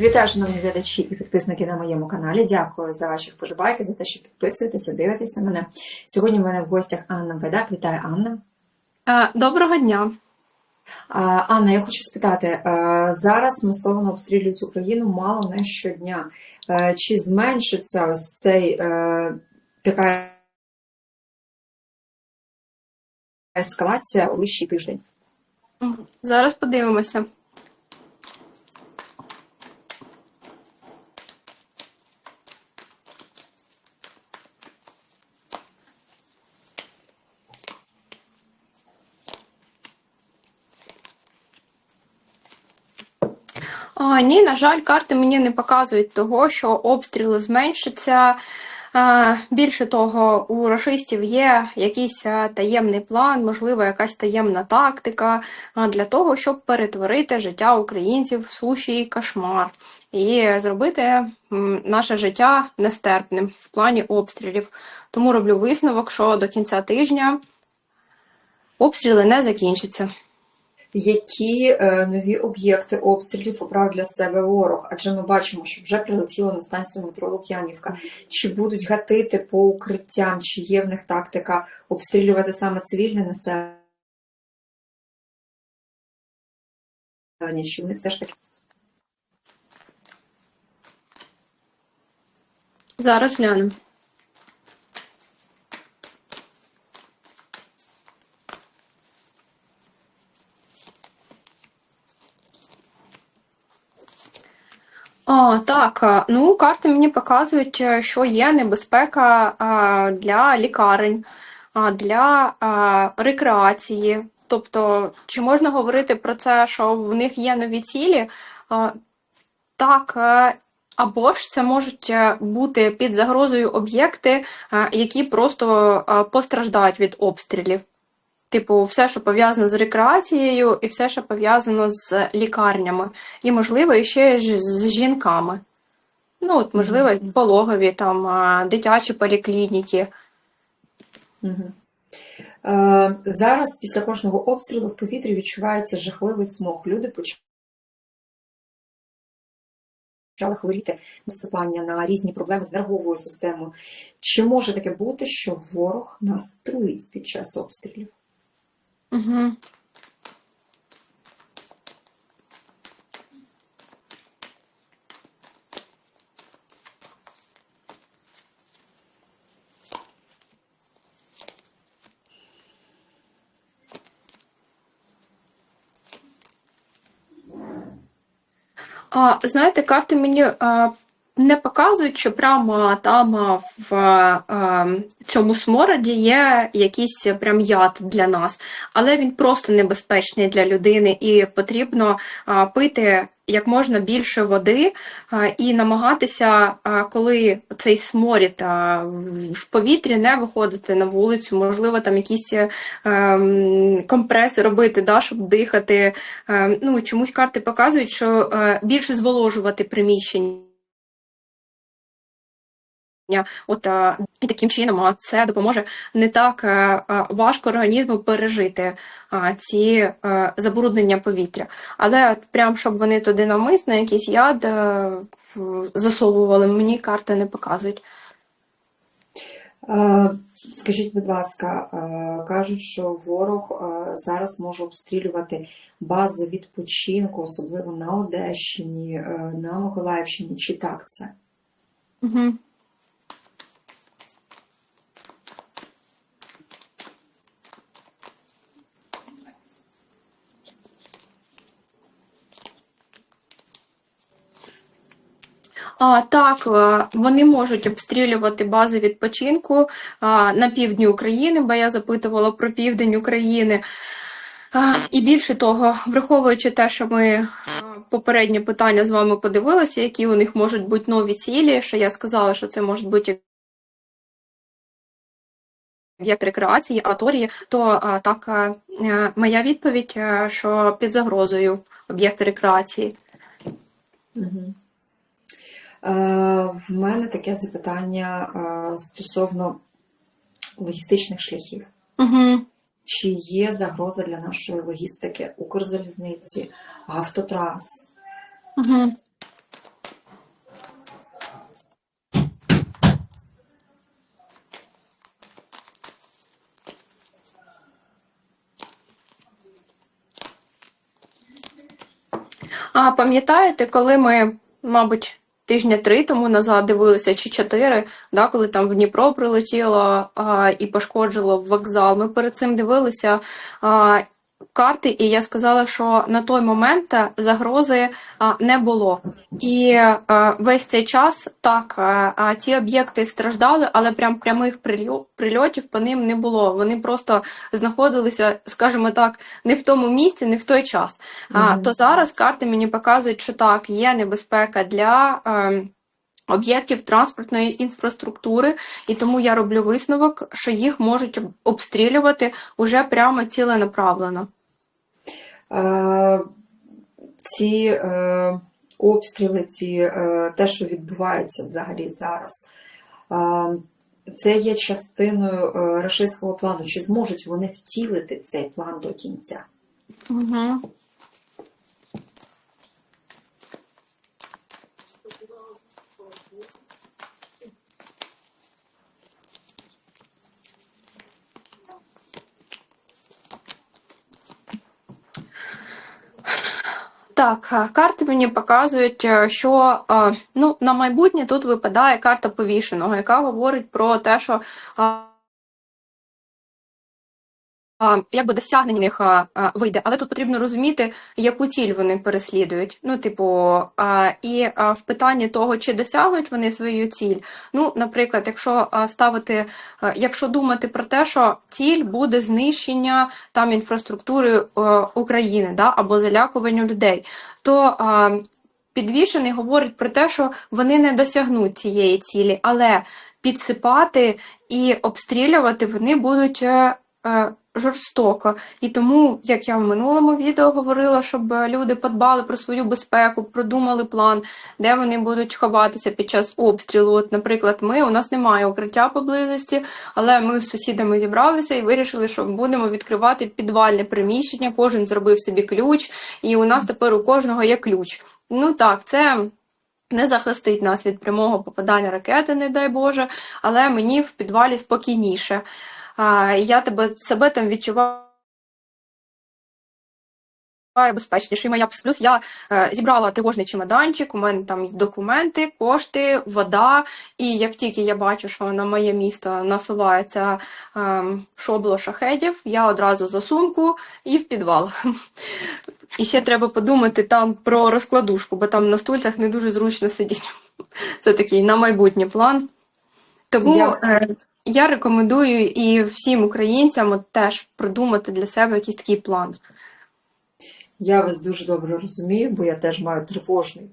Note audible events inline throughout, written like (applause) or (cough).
Вітаю, шановні глядачі і підписники на моєму каналі. Дякую за ваші вподобайки, за те, що підписуєтеся, дивитеся мене. Сьогодні в мене в гостях Анна Ведак. Вітаю, Анна. Доброго дня. Анна, я хочу спитати: зараз масово обстрілюють Україну мало не щодня. Е, Чи зменшиться ось цей е, така ескалація у ближчий тиждень? Зараз подивимося. А, ні, на жаль, карти мені не показують того, що обстріли зменшаться. Більше того, у рашистів є якийсь таємний план, можливо, якась таємна тактика для того, щоб перетворити життя українців в сущий кошмар і зробити наше життя нестерпним в плані обстрілів. Тому роблю висновок, що до кінця тижня обстріли не закінчаться. Які е, нові об'єкти обстрілів обрав для себе ворог? Адже ми бачимо, що вже прилетіло на станцію метро Лук'янівка. Чи будуть гатити по укриттям, чи є в них тактика обстрілювати саме цивільне населення? Чи вони все ж таки Зараз глянемо. А, так, ну карти мені показують, е, що є небезпека а, для лікарень, для рекреації. Тобто, чи можна говорити про це, що в них є нові цілі? Так, е, або ж це можуть е, бути під загрозою об'єкти, е, які просто е, постраждають від обстрілів. Типу, все, що пов'язано з рекреацією, і все, що пов'язано з лікарнями, і, можливо, ще ж з жінками. Ну, от, можливо, пологові, там, дитячі поліклініки. Угу. Е, зараз після кожного обстрілу в повітрі відчувається жахливий смог. Люди почали хворіти насипання на різні проблеми з нервовою системою. Чи може таке бути, що ворог нас труїть під час обстрілів? Угу. А, знаєте, карти мені а, не показують, що прямо там в цьому смороді є якийсь прям яд для нас, але він просто небезпечний для людини, і потрібно пити як можна більше води і намагатися, коли цей сморід в повітрі, не виходити на вулицю, можливо, там якісь ем, компреси робити, да, щоб дихати. Е, ну, чомусь карти показують, що е, більше зволожувати приміщення. От, е, і таким чином це допоможе не так е, е, важко організму пережити ці забруднення повітря. Але от прям щоб вони туди навмисно якийсь яд засовували, мені карти не показують. Скажіть, будь ласка, кажуть, що ворог зараз може обстрілювати бази відпочинку, особливо на Одещині, на Миколаївщині. Чи так це? Угу. А, так, е, вони можуть обстрілювати бази відпочинку а, на півдні України, бо я запитувала про південь України. А, І більше того, враховуючи те, що ми попереднє питання з вами подивилися, які у них можуть бути нові цілі, що я сказала, що це можуть бути об'єкт рекреації, акваторії, то а, так а, е, моя відповідь, е, що під загрозою об'єкти рекреації. Угу. Е, в мене таке запитання е, стосовно логістичних шляхів. Угу. Чи є загроза для нашої логістики Укрзалізниці, автотрас? Угу. А пам'ятаєте, коли ми, мабуть, тижня три тому назад дивилися, чи чотири, да, коли там в Дніпро прилетіло а, і пошкоджило вокзал, ми перед цим дивилися а, карти, і я сказала, що на той момент е, загрози не було. І е, весь цей час так, е, ті об'єкти страждали, але прям прямих прильотів по ним не було. Вони просто знаходилися, скажімо так, не в тому місці, не в той час. А, Мгм. то зараз карти мені показують, що так, є небезпека для е, об'єктів транспортної інфраструктури, і тому я роблю висновок, що їх можуть обстрілювати уже прямо ціленаправлено. Е, ці е, обстріли, ці, е, те, що відбувається взагалі зараз, е, це є частиною е, рашистського плану. Чи зможуть вони втілити цей план до кінця? Угу. Так, карти мені показують, е, що ну, на майбутнє тут випадає карта повішеного, яка говорить про те, що якби досягнення в них а, а, вийде, але тут потрібно розуміти, яку ціль вони переслідують. Ну, типу, і в питанні того, чи досягнуть вони свою ціль. Ну, наприклад, якщо ставити, якщо думати про те, що ціль буде знищення там інфраструктури е, України, да, або залякування людей, то підвішений говорить про те, що вони не досягнуть цієї цілі, але підсипати і обстрілювати вони будуть. Жорстоко. І тому, як я в минулому відео говорила, щоб люди подбали про свою безпеку, продумали план, де вони будуть ховатися під час обстрілу. От, наприклад, ми, у нас немає укриття поблизості, але ми з сусідами зібралися і вирішили, що будемо відкривати підвальне приміщення, кожен зробив собі ключ, і у нас тепер у кожного є ключ. Ну так, це. Не захистить нас від прямого попадання ракети, не дай Боже, але мені в підвалі спокійніше. Я тебе себе там відчуваю безпечніше. І моя плюс я е, зібрала тривожний чемоданчик, у мене там документи, кошти, вода. І як тільки я бачу, що на моє місто насувається е, шобло шахедів, я одразу за сумку і в підвал. І ще треба подумати там про розкладушку, бо там на стульцях не дуже зручно сидіти. Це такий на майбутнє план. Тому Ясно. Я рекомендую і всім українцям от теж продумати для себе якийсь такий план. Я вас дуже добре розумію, бо я теж маю тривожний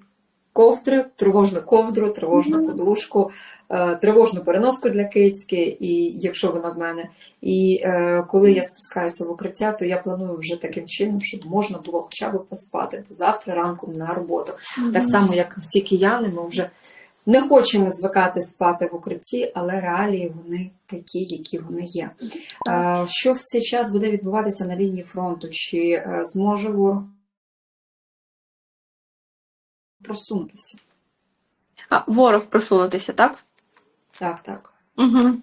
ковдри, тривожну ковдру, тривожну Мгм. подушку, е, тривожну переноску для кицьки, і якщо вона в мене. І е, коли я спускаюся в укриття, то я планую вже таким чином, щоб можна було хоча б поспати, бо завтра ранком на роботу. Так само, як всі кияни, ми вже не хочемо звикати спати в укритті, але реалії вони такі, які вони є. Що в цей час буде відбуватися на лінії фронту? Чи е, зможе ворог просунутися? А, ворог просунутися, так? Так, так. Угу.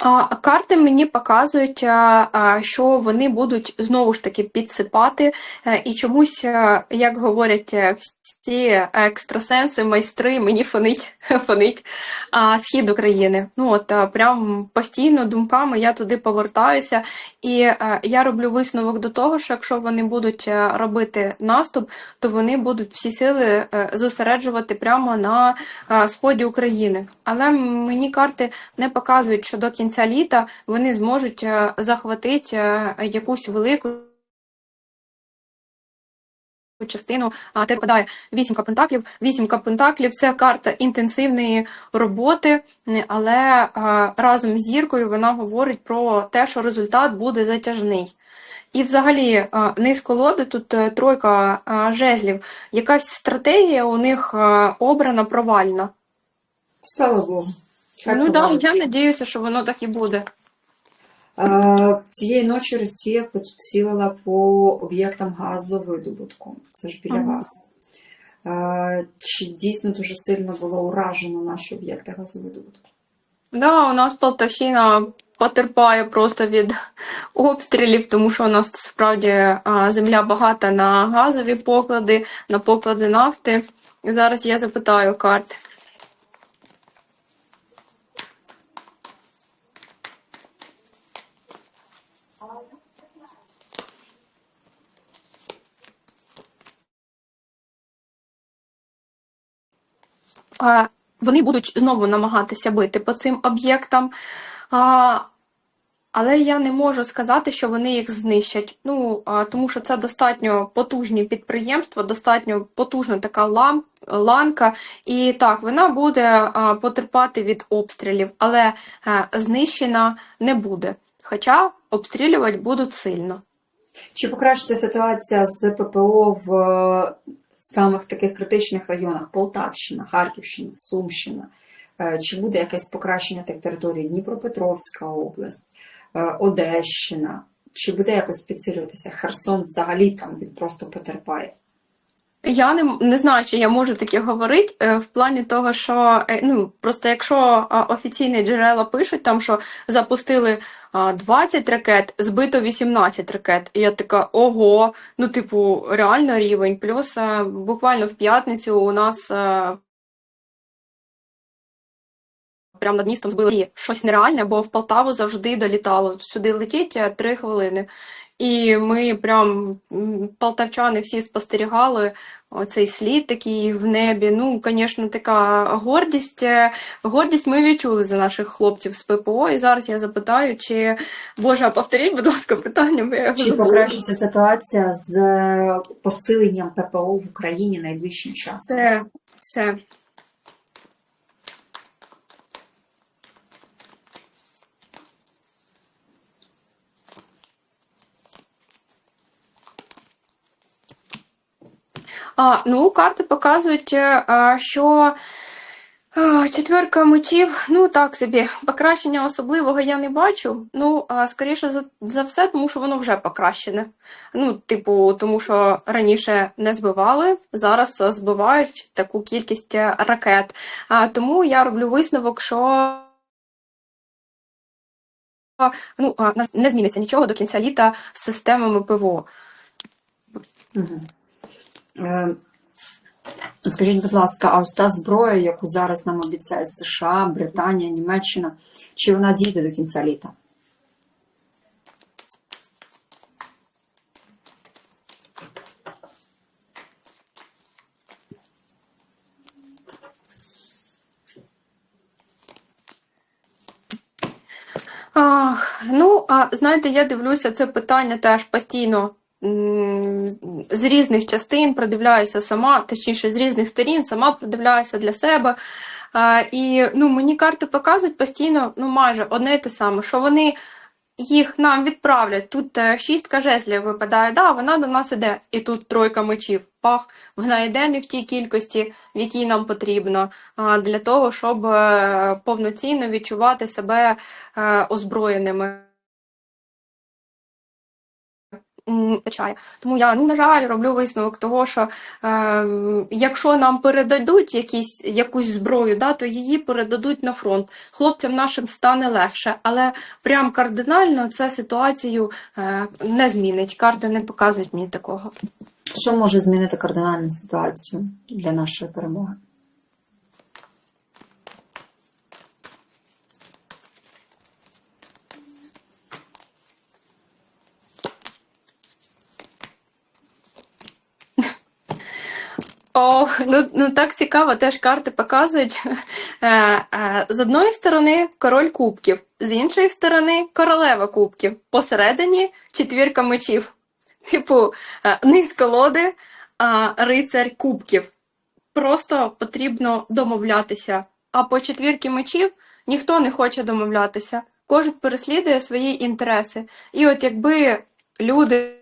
А карти мені показують, а, а, що вони будуть знову ж таки підсипати, е, і чомусь, е, як говорять е, всі екстрасенси, майстри, мені фонить, (laughs) фонить а, схід України. Ну от прям постійно думками я туди повертаюся, і е, я роблю висновок до того, що якщо вони будуть е, робити наступ, то вони будуть всі сили е, зосереджувати прямо на е, сході України. Але мені карти не показують, що до кінця літа вони зможуть захватити якусь велику частину. А те випадає вісімка пентаклів. Вісімка пентаклів це карта інтенсивної роботи, але разом з зіркою вона говорить про те, що результат буде затяжний. І взагалі е, низ колоди тут е, тройка жезлів. Якась стратегія у них обрана провальна. Слава Богу. Ну так, провалить. я надіюся, що воно так і буде. Цієї ночі Росія поцілила по об'єктам газовидобутку. Це ж біля Мгм. вас. Чи дійсно дуже сильно було уражено наші об'єкти газовидобутку? Да, у нас Полтавщина потерпає просто від обстрілів, тому що у нас справді земля багата на газові поклади, на поклади нафти. Зараз я запитаю карт. Вони будуть знову намагатися бити по цим об'єктам. Але я не можу сказати, що вони їх знищать. Ну, тому що це достатньо потужні підприємства, достатньо потужна така ланка. І так, вона буде потерпати від обстрілів, але знищена не буде. Хоча обстрілювати будуть сильно. Чи покращиться ситуація з ППО в самих таких критичних районах Полтавщина, Харківщина, Сумщина? Е, Чи буде якесь покращення тих територій? Дніпропетровська область, е, Одещина? Чи буде якось підсилюватися? Херсон взагалі там він просто потерпає. Я не, не знаю, чи я можу таке говорити, е, в плані того, що е, ну просто якщо офіційні джерела пишуть там, що запустили а, 20 ракет, збито 18 ракет. І я така, ого, ну типу, реально рівень. Плюс е, буквально в п'ятницю у нас е, прямо над містом збили щось нереальне, бо в Полтаву завжди долітало. Сюди летіть е, 3 хвилини. І ми прям полтавчани всі спостерігали оцей слід такий в небі. Ну, звісно, така гордість. Е, Гордість ми відчули за наших хлопців з ППО. І зараз я запитаю, чи Боже, повторіть, будь ласка, питання, бо я його Чи покращиться ситуація з е, посиленням ППО в Україні найближчим часом? Все, все. Ну, карти показують, е, що а, четверка мечів, ну так собі, покращення особливого я не бачу. Ну, скоріше за, за все, тому що воно вже покращене. Ну, типу, тому що раніше не збивали, зараз е, збивають таку кількість е, ракет. Тому я роблю висновок, що ну, не зміниться нічого до кінця літа з системами ПВО. Угу. Е, скажіть, будь ласка, а ось та зброя, яку зараз нам обіцяє США, Британія, Німеччина, чи вона дійде до кінця літа? Ах, ну, а знаєте, я дивлюся це питання теж постійно з різних частин, придивляюся сама, точніше, з різних сторін, сама придивляюся для себе. І ну, мені карти показують постійно, ну майже одне і те саме, що вони їх нам відправлять. Тут е, шістка жезлів випадає, да, вона до нас іде, і тут тройка мечів. Пах, вона йде не в тій кількості, в якій нам потрібно, для того, щоб е, повноцінно відчувати себе е, озброєними. Вистачає. Тому я, ну, на жаль, роблю висновок того, що е, якщо нам передадуть якісь, якусь зброю, да, то її передадуть на фронт. Хлопцям нашим стане легше, але прям кардинально це ситуацію е, не змінить. Карти не показують мені такого. Що може змінити кардинальну ситуацію для нашої перемоги? Ох, ну, ну так цікаво, теж карти показують. (laughs) Е, е, з одної сторони король кубків, з іншої сторони королева кубків. Посередині четвірка мечів. Типу, е, низ колоди, а рицарь кубків. Просто потрібно домовлятися. А по четвірки мечів ніхто не хоче домовлятися. Кожен переслідує свої інтереси. І от якби люди.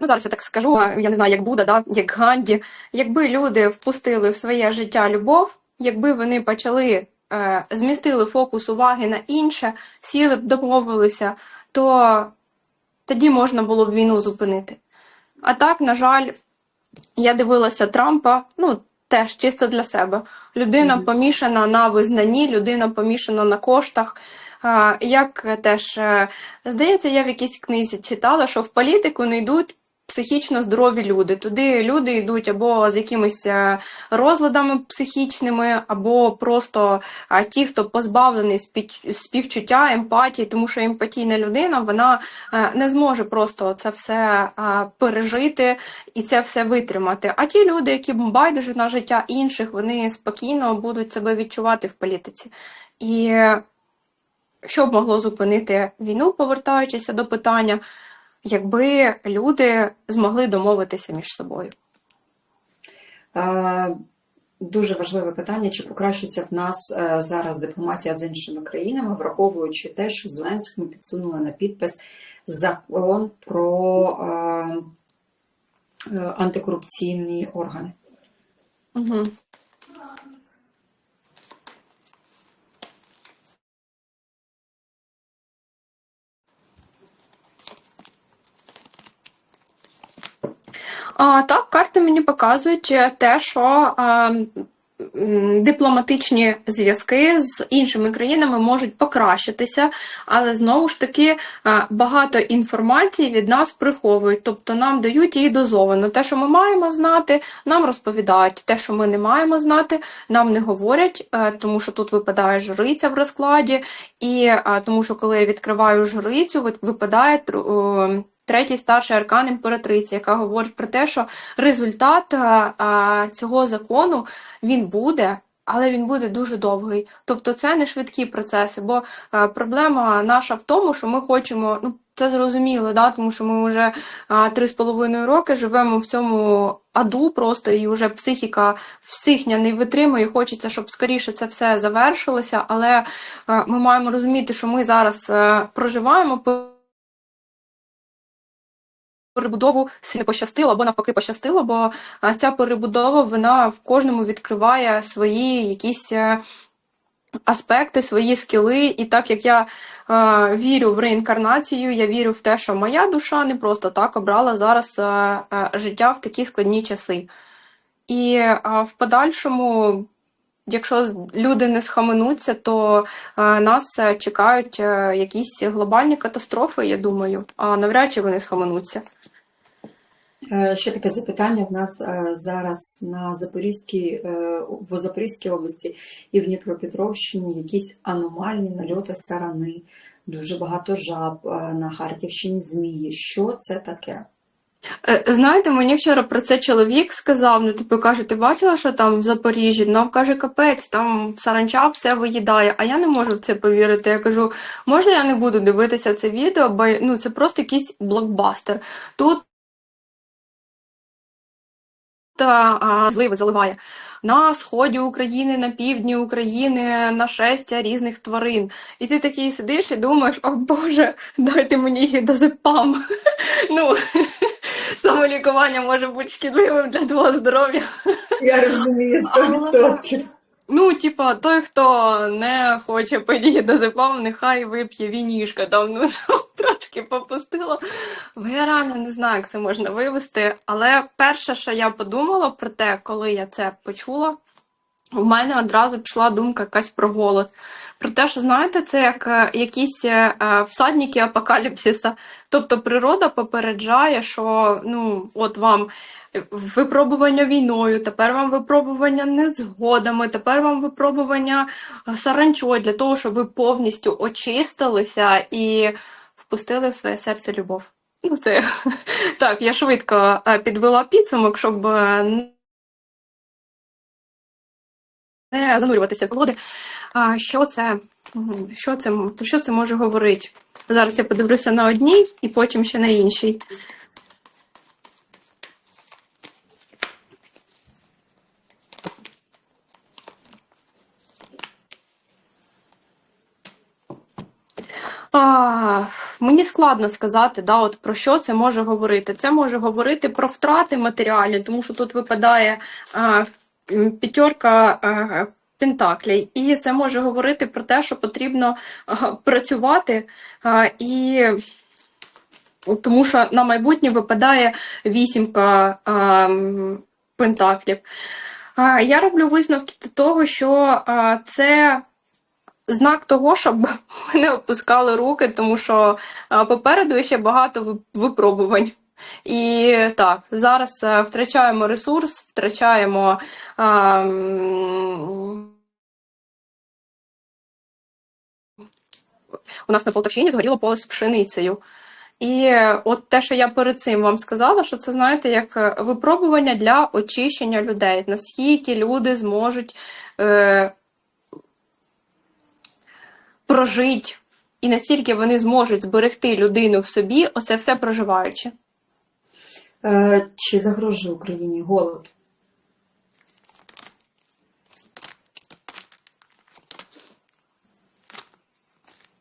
Ну, зараз я так скажу, я не знаю, як Буда, да? як Ганді. Якби люди впустили в своє життя любов, якби вони почали е, змістили фокус уваги на інше, сіли б, домовилися, то тоді можна було б війну зупинити. А так, на жаль, я дивилася Трампа, ну, теж чисто для себе. Людина Мгм. помішана на визнанні, людина помішана на коштах. Як теж, е, здається, я в якійсь книзі читала, що в політику не йдуть психічно здорові люди. Туди люди йдуть або з якимись е, розладами психічними, або просто ті, хто позбавлений співчуття, емпатії, тому що емпатійна людина вона е, не зможе просто це все е, пережити і це все витримати. А ті люди, які байдуже на життя інших, вони спокійно будуть себе відчувати в політиці. І що б могло зупинити війну, повертаючися до питання, якби люди змогли домовитися між собою? Е, Дуже важливе питання, чи покращиться в нас е, зараз дипломатія з іншими країнами, враховуючи те, що Зеленському підсунули на підпис закон про е, е, антикорупційні органи. Угу. А, так, карти мені показують е, те, що а, дипломатичні зв'язки з іншими країнами можуть покращитися, але знову ж таки багато інформації від нас приховують, тобто нам дають її дозовано. Те, що ми маємо знати, нам розповідають. Те, що ми не маємо знати, нам не говорять, е, тому що тут випадає жриця в розкладі, і тому що коли я відкриваю жрицю, випадає третій старший аркан імператриці, яка говорить про те, що результат е, е, цього закону він буде. Але він буде дуже довгий. Тобто це не швидкі процеси, бо е, проблема наша в тому, що ми хочемо, ну це зрозуміло, да, тому що ми вже е, три з половиною роки живемо в цьому аду просто, і вже психіка всихня не витримує. Хочеться, щоб скоріше це все завершилося, але е, ми маємо розуміти, що ми зараз е, проживаємо перебудову не пощастило, або навпаки пощастило, бо е, ця перебудова вона в кожному відкриває свої якісь е, аспекти, свої скіли. І так як я е, вірю в реінкарнацію, я вірю в те, що моя душа не просто так обрала зараз е, е, життя в такі складні часи. І е, в подальшому. Якщо люди не схаменуться, то е, нас е, чекають е, якісь глобальні катастрофи, я думаю, а навряд чи вони схаменуться. Е, Ще таке запитання в нас е, зараз на Запорізькій, е, в Запорізькій області і в Дніпропетровщині якісь аномальні нальоти сарани, дуже багато жаб на Харківщині змії. Що це таке? Знаєте, мені вчора про це чоловік сказав, ну, типу, каже, ти бачила, що там в Запоріжжі? Нам каже, капець, там саранча все виїдає, а я не можу в це повірити. Я кажу, можна я не буду дивитися це відео, бо ну, це просто якийсь блокбастер. Тут зливи заливає. На сході України, на півдні України нашестя різних тварин. І ти такий сидиш і думаєш, о Боже, дайте мені гідозепам. (laughs) Ну, (laughs) самолікування може бути шкідливим для твого здоров'я. Я розумію (laughs) 100%. Ну, типа, той, хто не хоче пити гідозепам, нехай вип'є вінішка. Там ну, трошки попустило. Бо я реально не знаю, як це можна вивести. Але перше, що я подумала про те, коли я це почула, у мене одразу пішла думка якась про голод. Про те, що знаєте, це як е, якісь е, е, всадники апокаліпсиса. Тобто природа попереджає, що ну, от вам випробування війною, тепер вам випробування незгодами, тепер вам випробування саранчою для того, щоб ви повністю очистилися і впустили в своє серце любов. Ну, це (laughs) так, я швидко е, підвела підсумок, щоб е, не занурюватися в. А що це, що це, що це може говорити? Зараз я подивлюся на одній і потім ще на іншій. А, мені складно сказати, да, от про що це може говорити. Це може говорити про втрати матеріальні, тому що тут випадає а, п'ятерка а, Пентаклей. І це може говорити про те, що потрібно а, працювати а, і тому що на майбутнє випадає вісімка а, пентаклів. А, я роблю висновки до того, що а, це знак того, щоб (laughs) ми не опускали руки, тому що попереду ще багато випробувань. І так, зараз е, втрачаємо ресурс, втрачаємо. а, у нас на Полтавщині згоріло поле з пшеницею. І е, от те, що я перед цим вам сказала, що це, знаєте, як е, випробування для очищення людей, наскільки люди зможуть е, прожити, і настільки вони зможуть зберегти людину в собі, оце все проживаючи. Е, Чи загрожує Україні голод?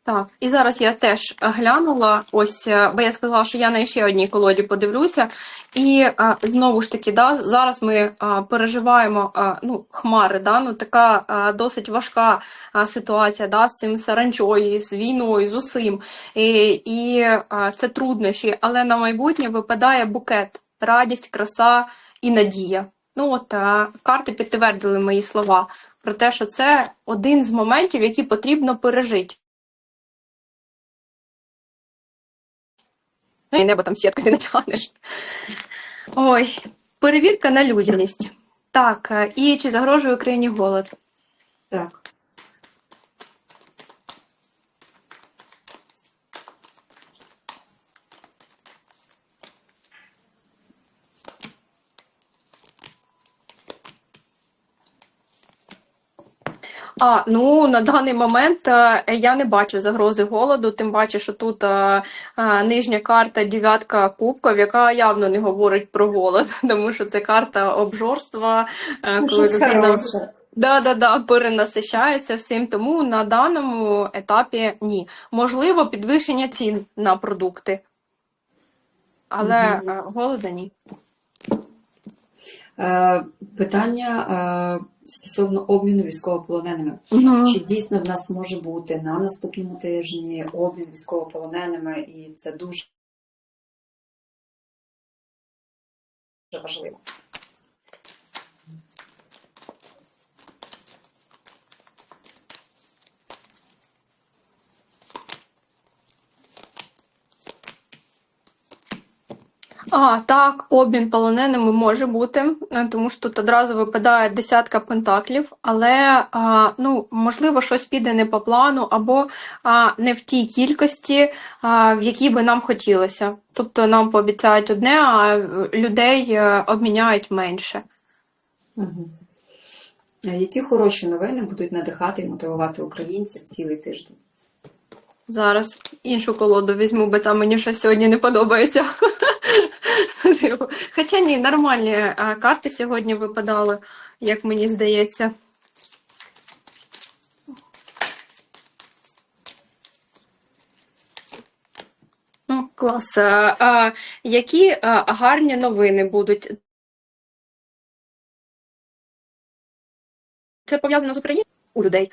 Так, і зараз я теж глянула, ось, е, бо я сказала, що я на ще одній колоді подивлюся. І а, знову ж таки, да, зараз ми а, переживаємо ну, хмари, да, ну, така досить важка ситуація да, з цим саранчою, з війною, з усім. І, і це труднощі, але на майбутнє випадає букет, радість, краса і надія. Ну от карти підтвердили мої слова про те, що це один з моментів, які потрібно пережити. І небо там сітки не натягнеш. Ой, перевірка на людяність. Так, е, і чи загрожує Україні голод? Так. А, ну на даний момент е, я не бачу загрози голоду, тим паче, що тут е, е, нижня карта дев'ятка кубків, яка явно не говорить про голод, (laughs) тому що це карта обжорства, Ну, коли людина. Да, да, да, перенасищається всім, тому на даному етапі ні. Можливо, підвищення цін на продукти, але е, голода ні. Е, Питання е, стосовно обміну військовополоненими. Чи дійсно в нас може бути на наступному тижні обмін військовополоненими, і це дуже важливо. А, так, обмін полоненими може бути, е, тому що тут одразу випадає десятка пентаклів, але а, ну, можливо, щось піде не по плану, або а, не в тій кількості, а, в якій би нам хотілося. Тобто нам пообіцяють одне, а людей е, обміняють менше. Угу. Які хороші новини будуть надихати і мотивувати українців цілий тиждень? Зараз іншу колоду візьму, бо там мені щось сьогодні не подобається. (laughs) Хоча ні, нормальні карти сьогодні випадали, як мені здається. Ну, клас. А, які гарні новини будуть? Це пов'язано з Україною у людей.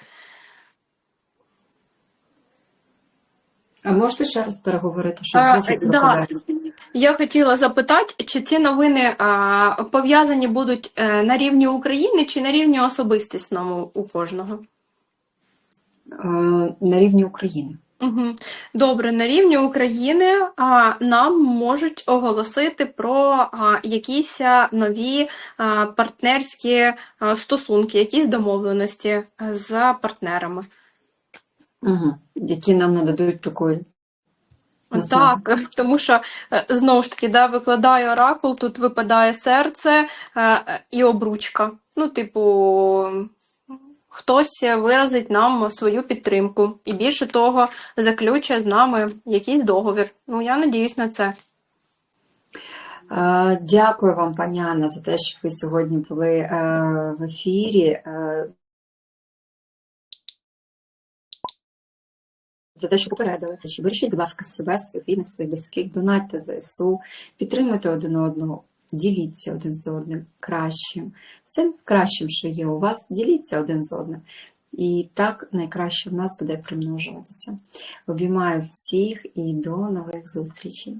А можете ще раз переговорити, що зв'язок? Я хотіла запитати, чи ці новини а, пов'язані будуть е, на рівні України чи на рівні особистісному у кожного? Е, На рівні України. Угу. Добре, на рівні України а, нам можуть оголосити про а, якісь нові а, партнерські а, стосунки, якісь домовленості з партнерами. Угу. Які нам нададуть такої. Так, тому що е, знову ж таки, да, викладаю оракул, тут випадає серце е, і обручка. Ну, типу, хтось виразить нам свою підтримку, і більше того, заключить з нами якийсь договір. Ну, я надіюсь на це. Е, Дякую вам, пані Анна, за те, що ви сьогодні були в ефірі. За те, що попередили. Бережіть, будь ласка, себе, своїх рідних, своїх близьких, донатьте ЗСУ, підтримуйте один одного. Діліться один з одним кращим. Всім кращим, що є у вас, діліться один з одним. І так найкраще в нас буде примножуватися. Обіймаю всіх і до нових зустрічей.